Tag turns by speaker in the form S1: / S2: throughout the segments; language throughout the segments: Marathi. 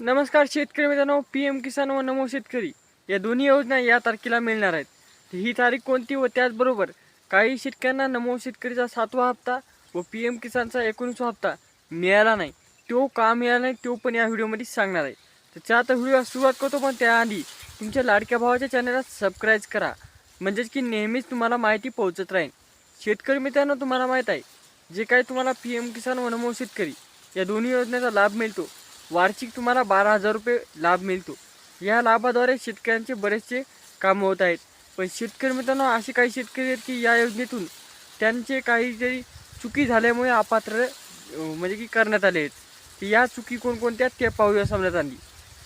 S1: नमस्कार शेतकरी मित्रांनो पी एम किसान व नमो शेतकरी या दोन्ही योजना या तारखेला मिळणार आहेत. ही तारीख कोणती व त्याचबरोबर काही शेतकऱ्यांना नमो शेतकरीचा सातवा हप्ता व पी एम किसानचा एकोणीसवा हप्ता मिळाला नाही तो का मिळाला नाही तो पण या व्हिडिओमध्ये सांगणार आहे. तर त्या आता व्हिडिओ सुरुवात करतो पण त्याआधी तुमच्या लाडक्या भावाच्या चॅनलला सबस्क्राईब करा. म्हणजेच की नेहमीच तुम्हाला माहिती पोहोचत राहील शेतकरी मित्रांनो तुम्हाला माहीत आहे जे काही तुम्हाला पी एम किसान व नमो शेतकरी या दोन्ही योजनेचा लाभ मिळतो वार्षिक तुम्हाला बारा हजार रुपये लाभ मिळतो. या लाभाद्वारे शेतकऱ्यांचे बरेचसे कामं होत आहेत. पण शेतकरी मित्रांनो असे काही शेतकरी आहेत की या योजनेतून त्यांचे काहीतरी चुकी झाल्यामुळे अपात्र म्हणजे की करण्यात आले आहेत. की या चुकी कोणकोणत्या ते पाहूया समजत आली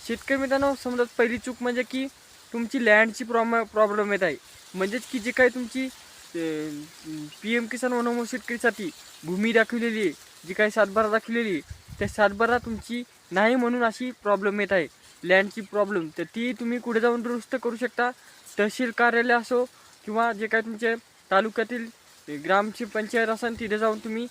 S1: शेतकरी मित्रांनो समजा पहिली चूक म्हणजे की तुमची लँडची प्रॉम प्रॉब्लेम येत आहे. म्हणजेच की जे काही तुमची पी एम किसान व शेतकरीसाठी भूमी दाखवलेली आहे जी काही सातबारा दाखवलेली आहे त्या सातबारा तुमची नाही म्हणून अशी प्रॉब्लेम येत आहे. लँडची प्रॉब्लेम तर ती तुम्ही कुठे जाऊन दुरुस्त करू शकता? तहसील कार्यालय असो किंवा जे काही तुमचे तालुक्यातील ग्रामची पंचायत असेल तिथे जाऊन तुम्ही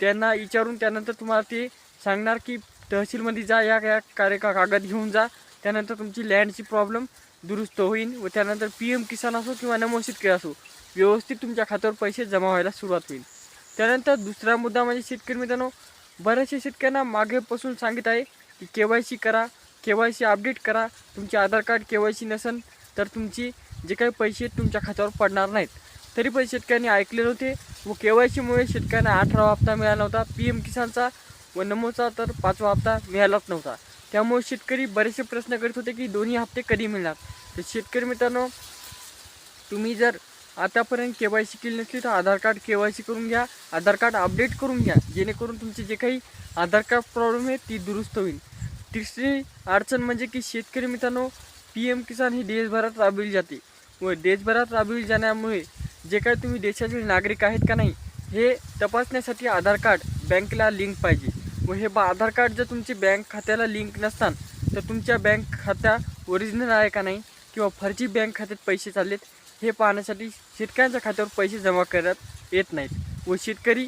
S1: त्यांना विचारून त्यानंतर तुम्हाला ते सांगणार की तहसीलमध्ये जा या या कार्य कागद घेऊन जा. त्यानंतर तुमची लँडची प्रॉब्लेम दुरुस्त होईल व त्यानंतर पी एम किसान असो किंवा नमो शेतकरी असो व्यवस्थित तुमच्या खात्यावर पैसे जमा व्हायला सुरुवात होईल. त्यानंतर दुसरा मुद्दा म्हणजे शेतकरी मित्रांनो बऱ्याचशा शेतकऱ्यांना मागेपासून सांगित आहे की के वाय सी करा के वाय सी अपडेट करा. तुमचे Aadhaar card K Y C नसेल तर तुमची जे काही पैसे आहेत तुमच्या खात्यावर पडणार नाहीत. तरी पण शेतकऱ्यांनी ऐकले नव्हते व के वाय सीमुळे शेतकऱ्यांना अठरावा हप्ता मिळाला नव्हता. पी एम किसानचा व नमोचा तर पाचवा हप्ता मिळालाच नव्हता. त्यामुळे शेतकरी बरेचसे प्रश्न करीत होते की दोन्ही हप्ते कधी मिळणार? तर शेतकरी मित्रांनो तुम्ही जर आतापर्यंत के वाय सी केली नसली तर Aadhaar card K Y C करून घ्या. आधार कार्ड अपडेट करून घ्या. जेणेकरून तुमचे जे काही आधार कार्ड प्रॉब्लेम आहे ती दुरुस्त होईल. तिसरी अडचण म्हणजे की शेतकरी मित्रांनो पी एम किसान ही देशभरात राबविली जाते व देशभरात राबविली जाण्यामुळे जे काय तुम्ही देशातील नागरिक आहेत का नाही हे तपासण्यासाठी आधार कार्ड बँकेला लिंक पाहिजे व हे बा आधार कार्ड जर तुमचे बँक खात्याला लिंक नसतान तर तुमच्या बँक खात्या ओरिजिनल आहे का नाही किंवा फर्जी बँक खात्यात पैसे चाललेत हे पाहण्यासाठी शेतकऱ्यांच्या खात्यावर पैसे जमा करण्यात येत नाहीत व शेतकरी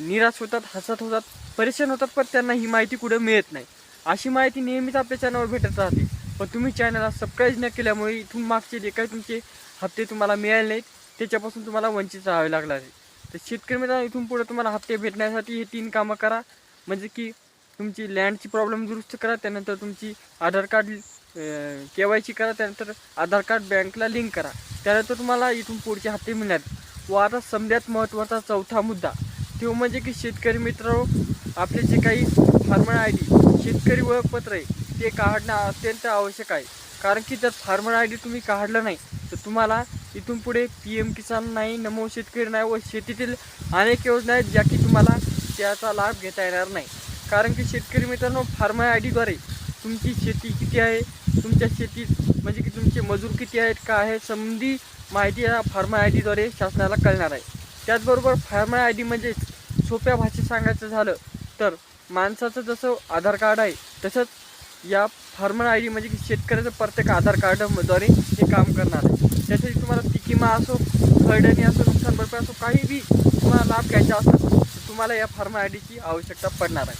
S1: निराश होतात हसत होतात परेशान होतात पण त्यांना ही माहिती कुठं मिळत नाही. अशी माहिती नेहमीच आपल्या चॅनलवर भेटत राहते. पण तुम्ही चॅनलला सबस्क्राईब न केल्यामुळे इथून मागचे जे काही तुमचे हप्ते तुम्हाला मिळाले नाहीत त्याच्यापासून तुम्हाला वंचित राहावे लागणार आहे. तर शेतकरी मित्रांनो इथून पुढे तुम्हाला हप्ते भेटण्यासाठी हे तीन कामं करा. म्हणजे की तुमची लँडची प्रॉब्लेम दुरुस्त करा त्यानंतर तुमची Aadhaar card K Y C करा त्यानंतर आधार कार्ड बँकला लिंक करा. त्यानंतर तुम्हाला इथून पुढचे हप्ते मिळणार व आता समजात महत्त्वाचा चौथा मुद्दा. तो म्हणजे की शेतकरी मित्र आपले जे काही फार्मर आय डी शेतकरी ओळखपत्र आहे ते काढणं अत्यंत आवश्यक आहे. कारण की जर फार्मर आय डी तुम्ही काढलं नाही तर तुम्हाला इथून पुढे पी एम किसान नाही नमो शेतकरी नाही व शेतीतील अनेक योजना आहेत ज्या की तुम्हाला त्याचा लाभ घेता येणार नाही. कारण की शेतकरी मित्रांनो फार्मर आय डीद्वारे तुमची शेती किती आहे तुमच्या शेतीत म्हणजे की तुमचे मजूर किती आहेत का आहे संबंधी माहिती या फार्मर आय डीद्वारे शासनाला कळणार आहे. त्याचबरोबर फार्मर आय डी म्हणजे सोप्या भाषेत सांगायचं झालं तर माणसाचं जसं आधार कार्ड आहे तसंच या फार्मर आय डी म्हणजे की शेतकऱ्याचं प्रत्येक आधार कार्डद्वारे हे काम करणार आहे. त्यासाठी तुम्हाला तिकिमा असो खरडणी असो नुकसान भरपाई असो काही बी तुम्हाला लाभ घ्यायचा असेल तर तुम्हाला या फार्मर आय डीची आवश्यकता पडणार आहे.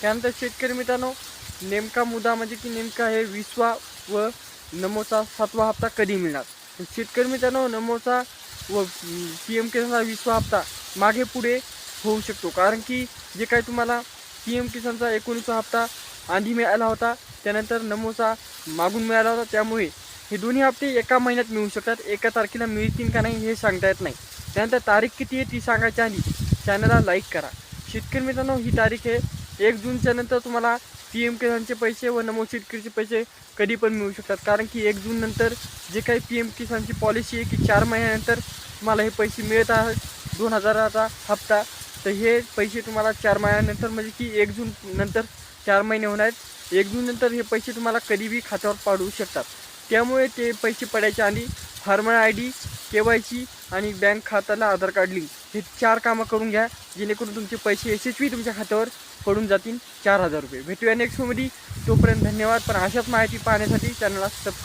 S1: त्यानंतर शेतकरी मित्रांनो नेमका मुद्दा म्हणजे की नेमका हे विसवा व नमोचा सातवा हप्ता कधी मिळणार? शेतकरी मित्रांनो नमोचा व पी एम किसानचा विसवा हप्ता मागे पुढे होऊ शकतो. कारण की जे काही तुम्हाला पी एम किसानचा एकोणीसवा हप्ता आधी मिळाला होता. त्यानंतर नमोचा मागून मिळाला होता. त्यामुळे हे दोन्ही हप्ते एका महिन्यात मिळू शकतात. एका तारखेला मिळतील का नाही हे सांगता येत नाही. त्यानंतर तारीख किती आहे ती सांगायच्या आधी चॅनलला लाईक करा. शेतकरी मित्रांनो ही तारीख आहे. एक जूनच्या नंतर तुम्हाला पी एम किसानचे पैसे व नमो शेतकरीचे पैसे कधी पण मिळू शकतात. कारण की एक जून नंतर जे काही पी एम किसानची पॉलिसी आहे की चार महिन्यानंतर तुम्हाला हे पैसे मिळत आहेत. दोन हजाराचा हप्ता तर हे पैसे तुम्हाला चार महिन्यानंतर म्हणजे की एक जून नंतर चार महिने होणार आहेत. एक जून नंतर हे पैसे तुम्हाला कधीही खात्यावर पाडू शकतात. त्यामुळे ते पैसे पडायच्या आधी farmer I D K Y C आणि बँक खात्याला आधार कार्ड लिंक हे चार कामं करून घ्या. जेणेकरून तुमचे पैसे यशस्वी तुमच्या खात्यावर पडून जातील. चार हजार रुपये. भेटूया नेक्स्टमध्ये. तोपर्यंत धन्यवाद. पण अशाच माहिती पाहण्यासाठी चॅनलला सबस्क्राईब